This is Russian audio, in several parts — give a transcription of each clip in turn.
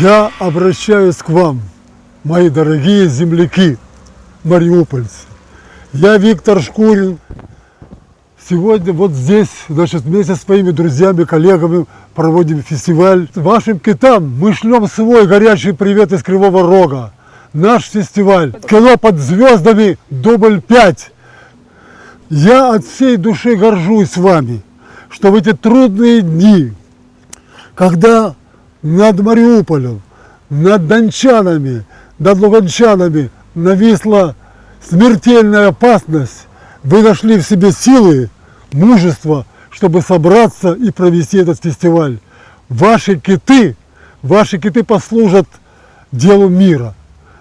Я обращаюсь к вам, мои дорогие земляки, мариупольцы. Я Виктор Шкурин. Сегодня вот здесь, значит, вместе с своими друзьями, коллегами проводим фестиваль. Вашим китам мы шлем свой горячий привет из Кривого Рога. Наш фестиваль «Кино под звездами. Дубль 5». Я от всей души горжусь вами, что в эти трудные дни, когда над Мариуполем, над дончанами, над луганчанами нависла смертельная опасность, вы нашли в себе силы, мужество, чтобы собраться и провести этот фестиваль. Ваши киты, ваши киты послужат делу мира.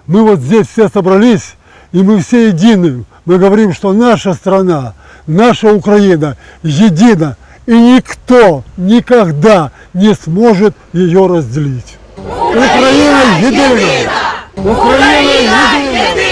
Мы вот здесь все собрались, и мы все едины. Мы говорим, что наша страна, наша Украина едина, и никто никогда не сможет ее разделить. Украина едина! Украина едина!